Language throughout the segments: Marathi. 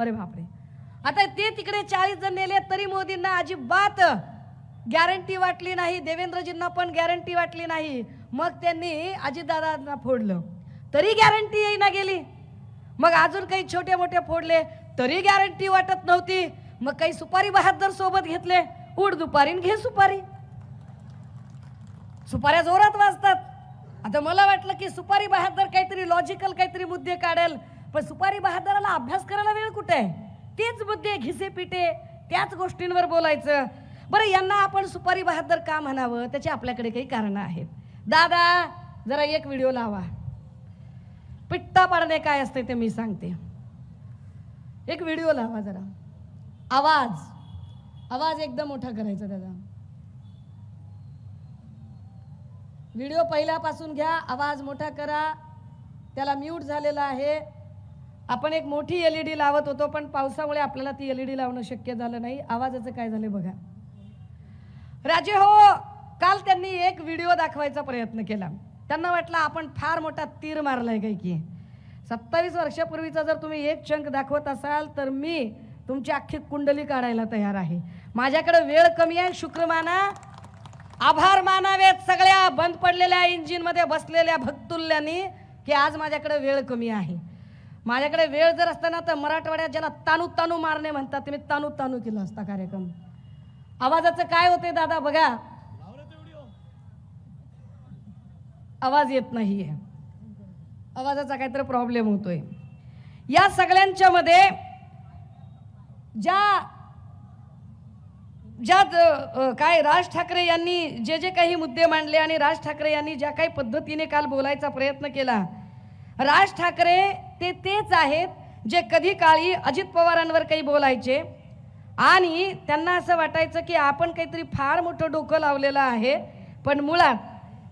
अरे बापरे. आता ते तिकडे चाळीस जण नेले तरी मोदींना अजिबात गॅरंटी वाटली नाही देवेंद्रजींना पण गॅरंटी वाटली नाही. मग त्यांनी अजितदादांना फोडलं. तरी गॅरंटी येईना गेली. मग अजून काही छोटे मोठे फोडले तरी गॅरंटी वाटत नव्हती. मग काही सुपारी बहादर सोबत घेतले. उड दुपारी घे सुपारी. सुपाऱ्या जोरात वाजतात. आता मला वाटलं की सुपारी बहादर काहीतरी लॉजिकल काहीतरी मुद्दे काढेल. पण सुपारी बहादराला अभ्यास करायला वेळ कुठे आहे? तेच मुद्दे घिसे पिटे. त्याच गोष्टींवर बोलायचं. बरं यांना आपण सुपारी बहादर का म्हणावं? त्याची आपल्याकडे काही कारणं आहेत. दादा जरा एक व्हिडिओ लावा. पिट्टा पाडणे काय असते ते मी सांगते. एक व्हिडिओ लावा जरा. आवाज. आवाज एकदम मोठा करायचा दादा. व्हिडिओ पहिल्यापासून घ्या आवाज मोठा करा. त्याला म्यूट झालेला आहे. आपण एक मोठी एल ई डी लावत होतो पण पावसामुळे आपल्याला ती एल ई डी लावणं शक्य झालं नाही. आवाजाचं काय झालं बघा. राजे हो काल त्यांनी एक व्हिडिओ दाखवायचा प्रयत्न केला. त्यांना वाटलं आपण फार मोठा तीर मारलाय काही की. सत्तावीस वर्षापूर्वीचा जर तुम्ही एक चंक दाखवत असाल तर मी तुमची अख्खी कुंडली काढायला तयार आहे. माझ्याकडे वेळ कमी आहे शुक्र माना आभार मानावेत सगळ्या बंद पडलेल्या इंजिनमध्ये बसलेल्या भक्तुल्यांनी की आज माझ्याकडे वेळ कमी आहे. माझ्याकडे वेळ जर असताना तर मराठवाड्यात ज्याला तानू तानू मारणे म्हणतात तुम्ही मी तानू तानू केला असता कार्यक्रम. आवाजाचं काय होते दादा बघा. आवाज येत नाहीये. आवाजाचा काहीतरी प्रॉब्लेम होतोय. या सगळ्यांच्या मध्ये ज्या ज्या काय राज ठाकरे यांनी जे जे काही मुद्दे मांडले आणि राज ठाकरे यांनी ज्या काही पद्धतीने काल बोलायचा प्रयत्न केला राज ठाकरे ते तेच आहेत जे कधी काळी अजित पवारांवर काही बोलायचे. आणि त्यांना असं वाटायचं की आपण काहीतरी फार मोठं डोकं लावलेलं आहे. पण मुळात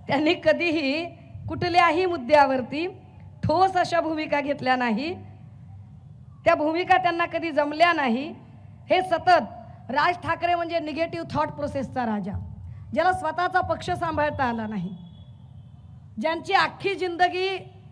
त्यांनी कधीही कुठल्याही मुद्द्यावरती ठोस अशा भूमिका घेतल्या नाही. त्या भूमिका त्यांना कधी जमल्या नाही. हे सतत राज ठाकरे म्हणजे निगेटिव्ह थॉट प्रोसेसचा राजा ज्याला स्वतःचा पक्ष सांभाळता आला नाही. ज्यांची अख्खी जिंदगी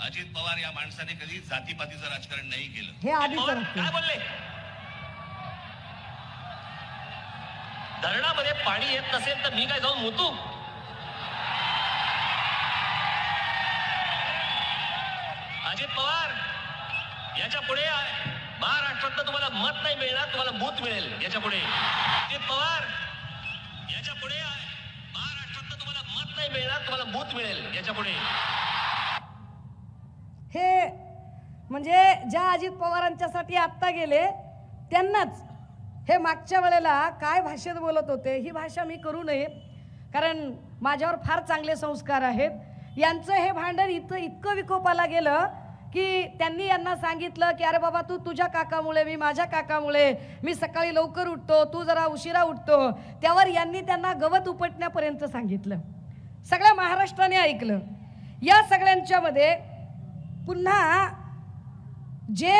अजित पवार या माणसाने कधी जातीपातीचं राजकारण नाही केलं. हे आधीच पवार रखते. काय बोलले? धरणामध्ये पाणी येत नसेल तर मी काय जाऊन मुतू? अजित पवार याच्यापुढे महाराष्ट्रात तुम्हाला मत नाही मिळणार तुम्हाला बूथ मिळेल याच्यापुढे. अजित पवार याच्यापुढे महाराष्ट्रात तुम्हाला मत नाही मिळणार तुम्हाला बूथ मिळेल याच्यापुढे. हे म्हणजे ज्या अजित पवारांच्यासाठी आत्ता गेले त्यांनाच हे मागच्या वेळेला काय भाषेत बोलत होते ही भाषा मी करू नये कारण माझ्यावर फार चांगले संस्कार आहेत. यांचं हे भांडण इथं इतकं विकोपाला गेलं की त्यांनी यांना सांगितलं की अरे बाबा तू तुझ्या काकामुळे मी माझ्या काकामुळे मी सकाळी लवकर उठतो तू जरा उशिरा उठतो. त्यावर यांनी त्यांना गवत उपटण्यापर्यंत सांगितलं. सगळ्या महाराष्ट्राने ऐकलं. या सगळ्यांच्यामध्ये पुन्हा जे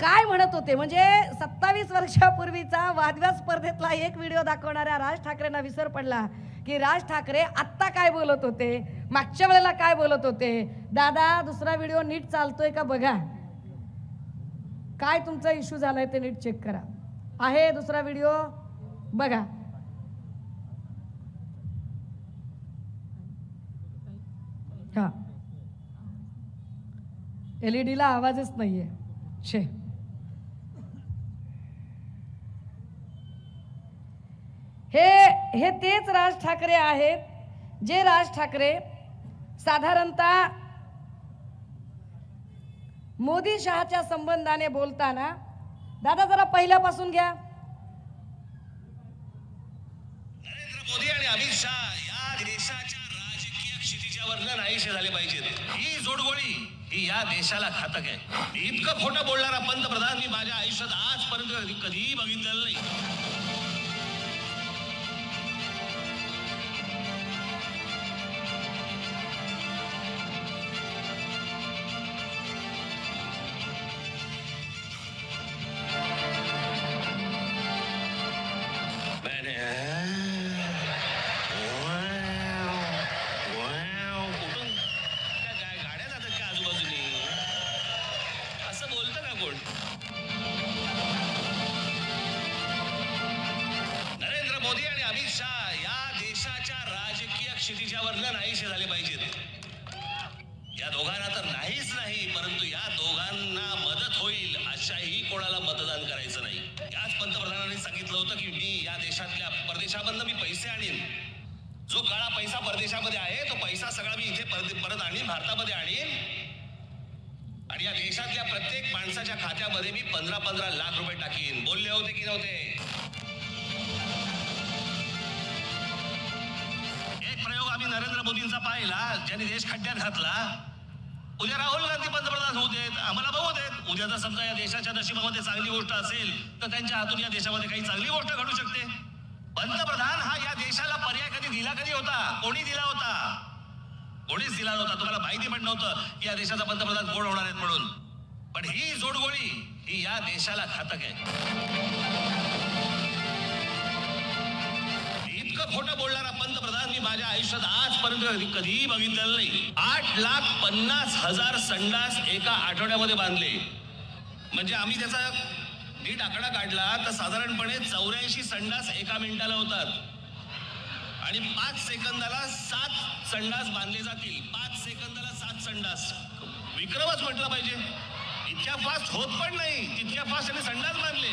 काय म्हणत होते म्हणजे सत्तावीस वर्षापूर्वीचा वादव्या स्पर्धेतला एक व्हिडिओ दाखवणाऱ्या राज ठाकरेंना विसर पडला की राज ठाकरे आत्ता काय बोलत होते मागच्या वेळेला काय बोलत होते दादा दुसरा व्हिडिओ नीट चालतोय का बघा. काय तुमचा इश्यू झालाय ते नीट चेक करा. आहे दुसरा व्हिडिओ बघा. हा. एल ई डीला आवाजच नाही आहे शे हे हे तेच राज ठाकरे आहेत जे राज ठाकरे साधारणतः मोदी शहाच्या संबंधाने बोलताना दादा जरा पहिल्यापासून घ्या. नरेंद्र मोदी आणि अमित शहा या नाहीसे झाले पाहिजेत. ही जोडगोळी ही या देशाला घातक आहे. इतकं खोटं बोलणारा पंतप्रधान मी माझ्या आयुष्यात आजपर्यंत कधीही बघितलेलं नाही. मोदी आणि अमित शहा या देशाच्या राजकीय क्षितिजावरनं नाहीसे झाले पाहिजेत. या दोघांना तर नाहीच नाही परंतु या दोघांना मदत होईल अशाही कोणाला मतदान करायचं नाही. याच पंतप्रधानांनी सांगितलं होतं की मी या देशातल्या परदेशामधनं मी पैसे आणीन. जो काळा पैसा परदेशामध्ये आहे तो पैसा सगळा मी इथे परत परत आणीन भारतामध्ये आणीन. आणि या देशातल्या प्रत्येक माणसाच्या खात्यामध्ये मी पंधरा पंधरा लाख रुपये टाकीन. बोलले होते की नव्हते? नरेंद्र मोदींचा पाहिला ज्यांनी देश खड्ड्यात घातला उद्या राहुल गांधी पंतप्रधान होऊ देत आम्हाला बघू देत. उद्या जर समजा या देशाच्या नशिबामध्ये चांगली गोष्ट असेल तर त्यांच्या हातून या देशामध्ये काही चांगली गोष्ट घडू शकते. पंतप्रधान हा या देशाला पर्याय कधी दिला कधी होता? कोणी दिला होता? कोणीच दिला नव्हता. तुम्हाला माहिती पण नव्हतं की या देशाचा पंतप्रधान कोण होणार आहेत म्हणून. पण ही जोडगोळी ही या देशाला घातक आहे. खोटं बोलणारा पंतप्रधान मी माझ्या आयुष्यात आजपर्यंत कधी- कधीही बघितलेलं नाही. आठ लाख पन्नास हजार संडास एका आठवड्यामध्ये बांधले. म्हणजे आम्ही त्याचा नीट आकडा काढला तर साधारणपणे चौऱ्याऐंशी संडास एका मिनिटाला होतात. आणि पाच सेकंदाला सात संडास बांधले जातील. पाच सेकंदाला सात संडास. विक्रमच म्हटलं पाहिजे. इतक्या फास्ट होत पण नाही. तितक्या फास्ट आणि संडास बांधले.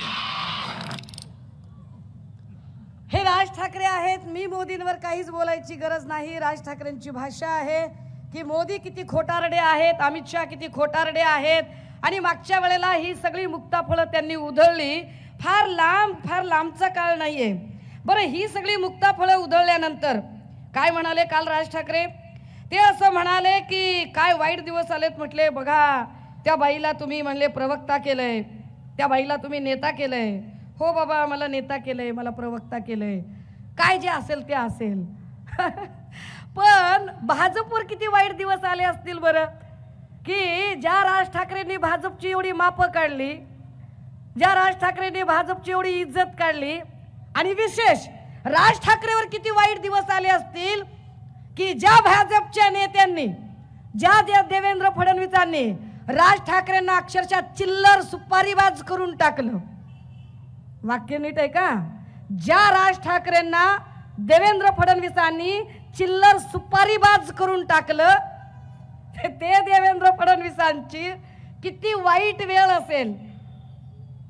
राज ठाकरे आहेत. मी मोदींवर काहीच बोलायची गरज नाही. राज ठाकरेंची भाषा आहे की मोदी किती खोटारडे आहेत अमित शहा किती खोटारडे आहेत. आणि मागच्या वेळेला ही सगळी मुक्ताफळं त्यांनी उधळली. फार लांब फार लांबचा काळ नाही आहे बरं ही सगळी मुक्ताफळं उधळल्यानंतर काय म्हणाले काल राज ठाकरे? ते असं म्हणाले की काय वाईट दिवस आलेत म्हटले. बघा त्या बाईला तुम्ही म्हणले प्रवक्ता केलंय. त्या बाईला तुम्ही नेता केलंय. हो बाबा मला नेता केलंय मला प्रवक्ता केलंय. काय जे असेल ते असेल. पण भाजपवर किती वाईट दिवस आले असतील बरं? की ज्या राज ठाकरेंनी भाजपची एवढी मापं काढली ज्या राज ठाकरेंनी भाजपची एवढी इज्जत काढली आणि विशेष राज ठाकरेवर किती वाईट दिवस आले असतील की ज्या भाजपच्या नेत्यांनी ज्या ज्या देवेंद्र फडणवीसांनी राज ठाकरेंना अक्षरशः चिल्लर सुपारीबाज करून टाकलं. वाक्य नीट आहे का? ज्या राज ठाकरेंना देवेंद्र फडणवीसांनी चिल्लर सुपारीबाज करून टाकलं ते- ते देवेंद्र फडणवीसांची किती वाईट वेळ असेल.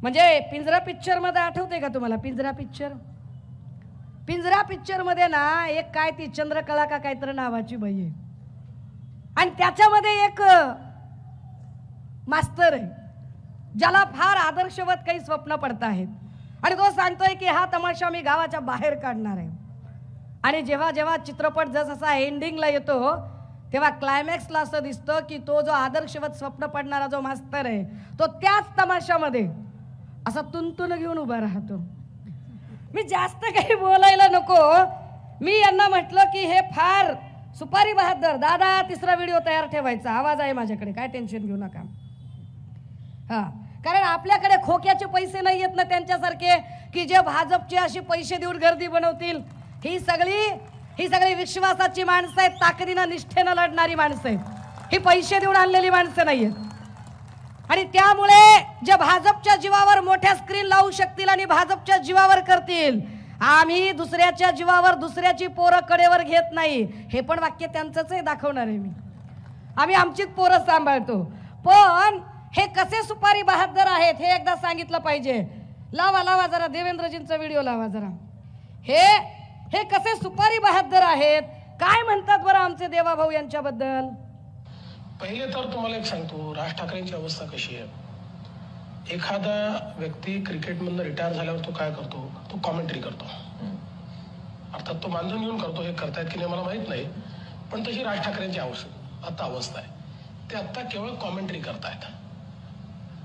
म्हणजे पिंजरा पिक्चरमध्ये आठवते का तुम्हाला? पिंजरा पिक्चर पिंजरा पिक्चरमध्ये ना एक काय ती चंद्रकला का काहीतरी नावाची बाई आहे. आणि त्याच्यामध्ये एक मास्तर आहे ज्याला फार आदर्शवत काही स्वप्न पडत आहेत. आणि तो सांगतोय की हा तमाशा मी गावाच्या बाहेर काढणार आहे. आणि जेव्हा जेव्हा चित्रपट जसा एंडिंगला येतो हो, तेव्हा क्लायमॅक्सला असं दिसतं की तो जो आदर्शवत स्वप्न पडणारा जो मास्तर आहे तो त्याच तमाशामध्ये असा तुंतुन घेऊन उभा राहतो. मी जास्त काही बोलायला नको हो. मी यांना म्हटलं की हे फार सुपारी बहादर दादा तिसरा व्हिडिओ तयार ठेवायचा. आवाज आहे माझ्याकडे काय टेन्शन घेऊ नका. हां. कारण आपल्याकडे खोक्याचे पैसे नाही येत ना त्यांच्यासारखे की जे भाजपचे असे पैसे देऊन गर्दी बनवतील. ही सगळी ही सगळी विश्वासाची माणसं आहेत ताकदीनं निष्ठेनं लढणारी माणसं आहेत. ही पैसे देऊन आणलेली माणसं नाही आहेत. आणि त्यामुळे जे भाजपच्या जीवावर मोठ्या स्क्रीन लावू शकतील आणि भाजपच्या जीवावर करतील आम्ही दुसऱ्याच्या जीवावर दुसऱ्याची पोरं कडेवर घेत नाही. हे पण वाक्य त्यांचंच आहे दाखवणार आहे मी. आम्ही आमचीच पोरं सांभाळतो. पण हे कसे सुपारी बहादर आहेत हे एकदा सांगितलं पाहिजे. लावा लावा जरा देवेंद्रजींचा व्हिडिओ लावा जरा. हे हे कसे सुपारी बहादर आहेत? काय म्हणतात बरं आमचे देवाभाऊ यांच्याबद्दल? पहिले तर तुम्हाला एक सांगतो राज ठाकरेंची अवस्था कशी आहे? एखादा व्यक्ती क्रिकेटमधनं रिटायर झाल्यावर तो काय करतो? तो कॉमेंट्री करतो. अर्थात तो मानधन घेऊन करतो हे करतायत की नाही मला माहीत नाही. पण तशी राज ठाकरेंची अवस्था आता अवस्था आहे. ते आत्ता केवळ कॉमेंट्री करतायत.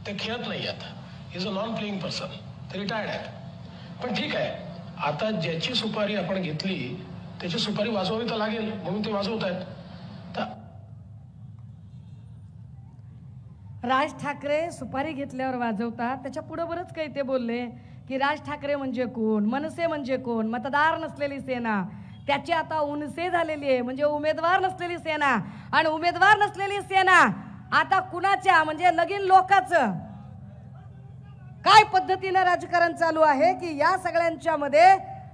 ते खेळत नाही आता. Is a non playing person ते रिटायर्ड आहेत. पण ठीक आहे. आता ज्याची सुपारी आपण घेतली त्याची सुपारी वाजवावी तर लागेल म्हणून ते वाजवत आहेत. राज ठाकरे सुपारी घेतल्यावर वाजवतात. त्याच्या पुढं बरंच काही ते बोलले की राज ठाकरे म्हणजे कोण मनसे म्हणजे कोण मतदार नसलेली सेना. त्याची आता उनसे झालेली आहे. म्हणजे उमेदवार नसलेली सेना. आणि उमेदवार नसलेली सेना आता कुणाच्या? म्हणजे लगीन लोकाचं. काय पद्धतीनं राजकारण चालू आहे की या सगळ्यांच्या मध्ये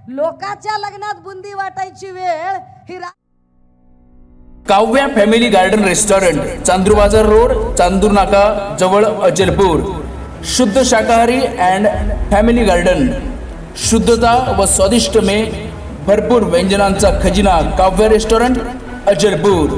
लोकाच्या लग्नात बुंदी वाटायची वेळ ही रा- Kavya family garden restaurant Chandur Bazaar road Chandur नाका जवळ अचलपूर शुद्ध शाकाहारी अँड फॅमिली गार्डन. शुद्धता व स्वादिष्ट मे भरपूर व्यंजनांचा खजिना काव्य रेस्टॉरंट अचलपूर